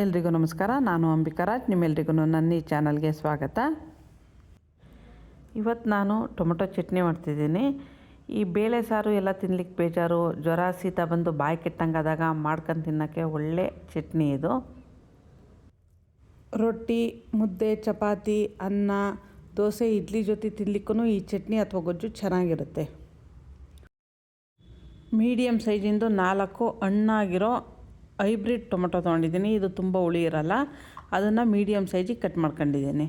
ಎಲ್ರಿಗೂ ನಮಸ್ಕಾರ. ನಾನು ಅಂಬಿಕರಾಜ್ ನಿಮ್ಮೆಲ್ರಿಗೂ ನನ್ನ ಈ ಚಾನಲ್ಗೆ ಸ್ವಾಗತ. ಇವತ್ತು ನಾನು ಟೊಮೊಟೊ ಚಟ್ನಿ ಮಾಡ್ತಿದ್ದೀನಿ. ಈ ಬೇಳೆ ಸಾರು ಎಲ್ಲ ತಿನ್ಲಿಕ್ಕೆ ಬೇಜಾರು, ಜ್ವರ, ಶೀತ ಬಂದು ಬಾಯಿ ಕೆಟ್ಟಂಗಾದಾಗ ಮಾಡ್ಕೊಂಡು ತಿನ್ನೋಕ್ಕೆ ಒಳ್ಳೆ ಚಟ್ನಿ ಇದು. ರೊಟ್ಟಿ, ಮುದ್ದೆ, ಚಪಾತಿ, ಅನ್ನ, ದೋಸೆ, ಇಡ್ಲಿ ಜೊತೆ ತಿನ್ಲಿಕ್ಕೂ ಈ ಚಟ್ನಿ ಅಥವಾ ಗೊಜ್ಜು ಚೆನ್ನಾಗಿರುತ್ತೆ. ಮೀಡಿಯಮ್ ಸೈಜಿಂದು ನಾಲ್ಕು ಹಣ್ಣಾಗಿರೋ ಹೈಬ್ರಿಡ್ ಟೊಮೊಟೊ ತೊಗೊಂಡಿದ್ದೀನಿ. ಇದು ತುಂಬ ಹುಳಿ ಇರಲ್ಲ. ಅದನ್ನು ಮೀಡಿಯಮ್ ಸೈಜಿಗೆ ಕಟ್ ಮಾಡ್ಕೊಂಡಿದ್ದೀನಿ.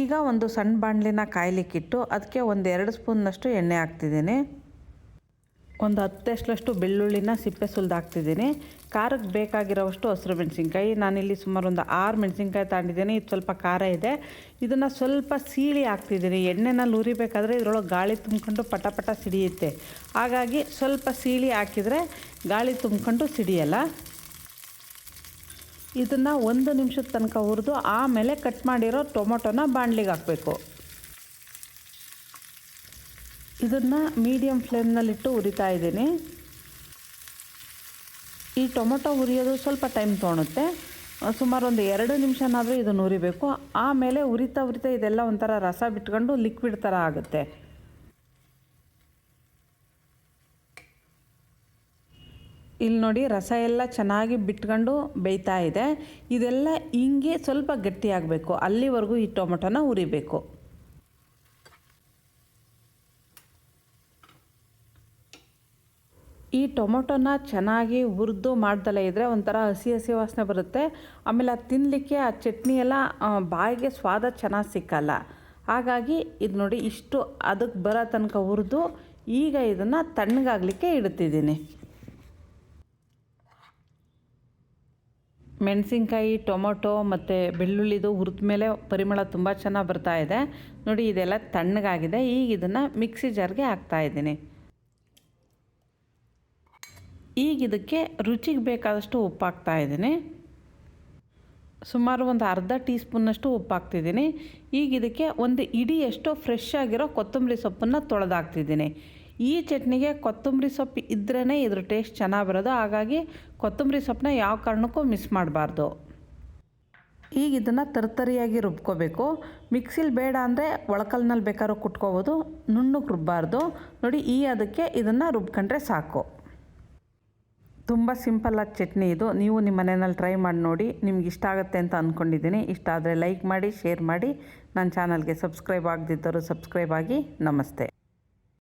ಈಗ ಒಂದು ಸಣ್ಣ ಬಾಣಲಿನ ಕಾಯಲಿಕ್ಕಿಟ್ಟು ಅದಕ್ಕೆ ಒಂದು ಎರಡು ಸ್ಪೂನ್ನಷ್ಟು ಎಣ್ಣೆ ಹಾಕ್ತಿದ್ದೀನಿ. ಒಂದು ಹತ್ತಷ್ಟು ಬೆಳ್ಳುಳ್ಳಿನ ಸಿಪ್ಪೆ ಸುಲಿದು ಹಾಕ್ತಿದ್ದೀನಿ ಖಾರಕ್ಕೆ ಬೇಕಾಗಿರೋವಷ್ಟು ಹಸಿರು ಮೆಣಸಿನ್ಕಾಯಿ. ನಾನಿಲ್ಲಿ ಸುಮಾರು ಒಂದು ಆರು ಮೆಣಸಿನ್ಕಾಯಿ ತಗೊಂಡಿದ್ದೀನಿ. ಇದು ಸ್ವಲ್ಪ ಖಾರ ಇದೆ. ಇದನ್ನು ಸ್ವಲ್ಪ ಸೀಳಿ ಹಾಕ್ತಿದ್ದೀನಿ. ಎಣ್ಣೆನಲ್ಲಿ ಉರಿಬೇಕಾದ್ರೆ ಇದರೊಳಗೆ ಗಾಳಿ ತುಂಬ್ಕೊಂಡು ಪಟ ಪಟ ಸಿಡಿಯುತ್ತೆ. ಹಾಗಾಗಿ ಸ್ವಲ್ಪ ಸೀಳಿ ಹಾಕಿದರೆ ಗಾಳಿ ತುಂಬ್ಕೊಂಡು ಸಿಡಿಯಲ್ಲ. ಇದನ್ನು ಒಂದು ನಿಮಿಷದ ತನಕ ಹುರಿದು ಆಮೇಲೆ ಕಟ್ ಮಾಡಿರೋ ಟೊಮೊಟೊನ ಬಾಣಲಿಗೆ ಹಾಕಬೇಕು. ಇದನ್ನು ಮೀಡಿಯಮ್ ಫ್ಲೇಮ್ನಲ್ಲಿಟ್ಟು ಉರಿತಾ ಇದ್ದೀನಿ. ಈ ಟೊಮೊಟೊ ಉರಿಯೋದು ಸ್ವಲ್ಪ ಟೈಮ್ ತೊಗೊಳುತ್ತೆ ಸುಮಾರು ಒಂದು ಎರಡು ನಿಮಿಷನಾದರೂ ಇದನ್ನು ಉರಿಬೇಕು. ಆಮೇಲೆ ಉರಿತಾ ಉರಿತಾ ಇದೆಲ್ಲ ಒಂಥರ ರಸ ಬಿಟ್ಕೊಂಡು ಲಿಕ್ವಿಡ್ ಥರ ಆಗುತ್ತೆ. ಇಲ್ಲಿ ನೋಡಿ ರಸ ಎಲ್ಲ ಚೆನ್ನಾಗಿ ಬಿಟ್ಕೊಂಡು ಬೇಯ್ತಾ ಇದೆ. ಇದೆಲ್ಲ ಹಿಂಗೆ ಸ್ವಲ್ಪ ಗಟ್ಟಿಯಾಗಬೇಕು. ಅಲ್ಲಿವರೆಗೂ ಈ ಟೊಮೊಟೊನ ಉರಿಬೇಕು. ಈ ಟೊಮೊಟೊನ ಚೆನ್ನಾಗಿ ಹುರಿದು ಮಾಡ್ದಲೇ ಇದ್ದರೆ ಒಂಥರ ಹಸಿ ಹಸಿ ವಾಸನೆ ಬರುತ್ತೆ. ಆಮೇಲೆ ಅದು ತಿನ್ನಲಿಕ್ಕೆ ಆ ಚಟ್ನಿ ಎಲ್ಲ ಬಾಯಿಗೆ ಸ್ವಾದ ಚೆನ್ನಾಗಿ ಸಿಕ್ಕಲ್ಲ. ಹಾಗಾಗಿ ಇದು ನೋಡಿ ಇಷ್ಟು ಅದಕ್ಕೆ ಬರೋ ತನಕ ಹುರಿದು ಈಗ ಇದನ್ನು ತಣ್ಣಗಾಗಲಿಕ್ಕೆ ಇಡ್ತಿದ್ದೀನಿ. ಮೆಣಸಿನ್ಕಾಯಿ, ಟೊಮೊಟೊ ಮತ್ತು ಬೆಳ್ಳುಳ್ಳಿದು ಹುರಿದ ಮೇಲೆ ಪರಿಮಳ ತುಂಬ ಚೆನ್ನಾಗಿ ಬರ್ತಾ ಇದೆ. ನೋಡಿ ಇದೆಲ್ಲ ತಣ್ಣಗಾಗಿದೆ. ಈಗ ಇದನ್ನು ಮಿಕ್ಸಿ ಜಾರ್ಗೆ ಹಾಕ್ತಾಯಿದ್ದೀನಿ ಈಗ ಇದಕ್ಕೆ ರುಚಿಗೆ ಬೇಕಾದಷ್ಟು ಉಪ್ಪು ಹಾಕ್ತಾ ಇದ್ದೀನಿ. ಸುಮಾರು ಒಂದು ಅರ್ಧ ಟೀ ಸ್ಪೂನ್ನಷ್ಟು ಉಪ್ಪು ಹಾಕ್ತಿದ್ದೀನಿ ಈಗ ಇದಕ್ಕೆ ಒಂದು ಇಡಿಯಷ್ಟು ಫ್ರೆಶ್ ಆಗಿರೋ ಕೊತ್ತಂಬರಿ ಸೊಪ್ಪನ್ನು ತೊಳೆದಾಕ್ತಿದ್ದೀನಿ. ಈ ಚಟ್ನಿಗೆ ಕೊತ್ತಂಬರಿ ಸೊಪ್ಪು ಇದ್ರೇ ಇದ್ರ ಟೇಸ್ಟ್ ಚೆನ್ನಾಗಿ ಬರೋದು. ಹಾಗಾಗಿ ಕೊತ್ತಂಬರಿ ಸೊಪ್ಪನ್ನ ಯಾವ ಕಾರಣಕ್ಕೂ ಮಿಸ್ ಮಾಡಬಾರ್ದು. ಈಗ ಇದನ್ನು ತರ್ತರಿಯಾಗಿ ರುಬ್ಕೋಬೇಕು. ಮಿಕ್ಸಿಲಿ ಬೇಡ ಅಂದರೆ ಒಳಕಲ್ನಲ್ಲಿ ಬೇಕಾದ್ರೂ ಕುಟ್ಕೋಬೋದು. ನುಣ್ಣಗೆ ರುಬ್ಬಾರ್ದು. ನೋಡಿ, ಈ ಅದಕ್ಕೆ ಇದನ್ನು ರುಬ್ಕೊಂಡ್ರೆ ಸಾಕು. ತುಂಬ ಸಿಂಪಲ್ಲಾದ ಚಟ್ನಿ ಇದು. ನೀವು ನಿಮ್ಮ ಮನೆಯಲ್ಲಿ ಟ್ರೈ ಮಾಡಿ ನೋಡಿ, ನಿಮ್ಗೆ ಇಷ್ಟ ಆಗುತ್ತೆ ಅಂತ ಅಂದ್ಕೊಂಡಿದ್ದೀನಿ ಇಷ್ಟ ಆದರೆ ಲೈಕ್ ಮಾಡಿ ಶೇರ್ ಮಾಡಿ. ನನ್ನ ಚಾನಲ್ಗೆ ಸಬ್ಸ್ಕ್ರೈಬ್ ಆಗದಿದ್ದರೂ ಸಬ್ಸ್ಕ್ರೈಬ್ ಆಗಿ. ನಮಸ್ತೆ.